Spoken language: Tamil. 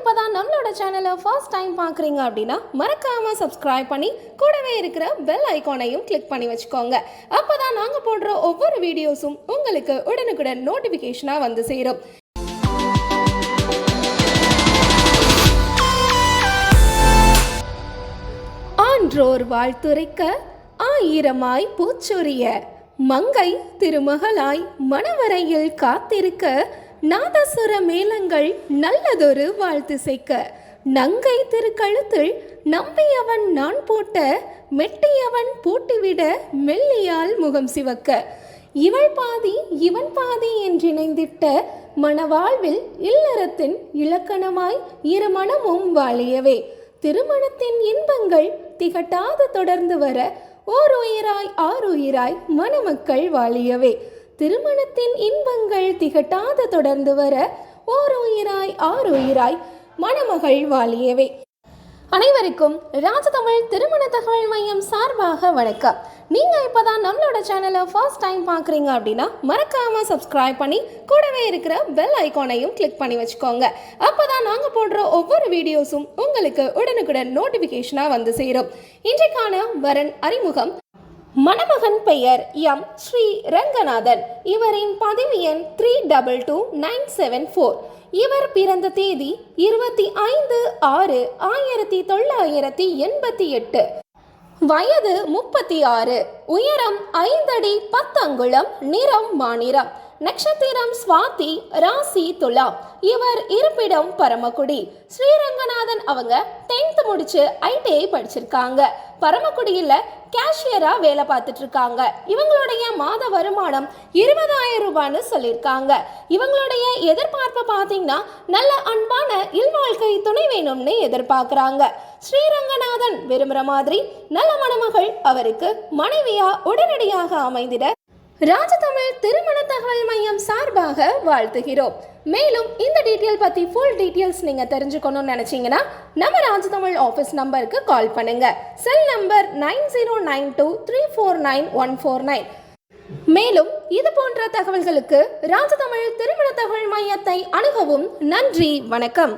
இப்பதான் நம்மளோட சேனலை ஃபர்ஸ்ட் டைம் பார்க்குறீங்க அப்படின்னா மறக்காமல் சப்ஸ்கிரைப் பண்ணி கூடவே இருக்கிற பெல் ஐகானையும் கிளிக் பண்ணி வச்சுக்கோங்க. அப்போ தான் நாங்கள் போடுற ஒவ்வொரு வீடியோஸும் உங்களுக்கு உடனுக்குடன் நோட்டிஃபிகேஷனாக வந்து சேரும். ஆன்றோர் வாழ்த்துரைக்க ஆயிரமாய் பூச்சொரிய மங்கை திருமகளாய் மணவரையில் காத்திருக்க நாதசுர மேளங்கள் நல்லதொரு வாழ்த்து சேர்க்க. நங்கை திருக்கழுத்தில் நம்பியவன் நான் போட்ட மெட்டியவன் பூட்டிவிட மெல்லியால் முகம் சிவக்க. இவள் பாதி இவன் பாதி என்றிணைந்திட்ட மணவாழ்வில் இல்லறத்தின் இலக்கணமாய் இரு மனமும் வாழியவே. திருமணத்தின் இன்பங்கள் திகட்டாது தொடர்ந்து வர ஓர் உயிராய் ஆறு மணமக்கள் வாழியவே. திருமணத்தின் இன்பங்கள் திகட்டாத தொடர்ந்து வர ஓர் உயிராய் மணமகள் வாழியவே அனைவருக்கும் ராஜதமிழ் திருமண தகவல் மையம் சார்பாக வணக்கம். நீங்கள் இப்போ தான் நம்மளோட சேனலை ஃபர்ஸ்ட் டைம் பார்க்குறீங்க அப்படின்னா மறக்காமல் சப்ஸ்கிரைப் பண்ணி கூடவே இருக்கிற பெல் ஐக்கானையும் கிளிக் பண்ணி வச்சுக்கோங்க. அப்பதான் நாங்கள் போடுற ஒவ்வொரு வீடியோஸும் உங்களுக்கு உடனுக்குடன் நோட்டிஃபிகேஷனாக வந்து சேரும். இன்றைக்கான வரன் அறிமுகம் மணமகன் பெயர் எம். ஸ்ரீ ரங்கநாதன். இவரின் பதவி எண் three double two nine seven four இவர் பிறந்த தேதி இருபத்தி ஐந்து ஆறு ஆயிரத்தி தொள்ளாயிரத்தி எண்பத்தி எட்டு. வயது முப்பத்தி ஆறு. உயரம் ஐந்தடி பத்தங்குளம் நிறம் மாநிறம் நட்சத்திரம் சுவாதி ராசி துலா இவர் இருப்பிடம் பரமக்குடி. ஸ்ரீரங்கநாதன் அவங்க டென்த் முடிச்சு ஐடிஐ படிச்சிருக்காங்க. பரமக்குடியில் கேஷியரா வேலை பார்த்துட்டு இருக்காங்க. இவங்களுடைய மாத வருமானம் இருபதாயிரம் ரூபான்னு சொல்லியிருக்காங்க. இவங்களுடைய எதிர்பார்ப்பை பார்த்தீங்கன்னா நல்ல அன்பான இல்வாழ்க்கை துணை வேணும்னு எதிர்பார்க்குறாங்க. ஸ்ரீரங்கநாதன் விரும்புகிற மாதிரி நல்ல மணமகள் அவருக்கு மனைவியா உடனடியாக அமைந்திட ராஜதமிழ் திருமண தகவல் மையம் சார்பாக வாழ்த்துகிறோம். மேலும் இந்த டீட்டெயில் பற்றி ஃபுல் டீட்டெயில்ஸ் நீங்கள் தெரிஞ்சுக்கணும்னு நினச்சிங்கன்னா நம்ம ராஜதமிழ் ஆஃபீஸ் நம்பருக்கு கால் பண்ணுங்க. Cell number nine zero nine two three four nine one four nine மேலும் இது போன்ற தகவல்களுக்கு ராஜதமிழ் திருமண தகவல் மையத்தை அணுகவும். நன்றி வணக்கம்.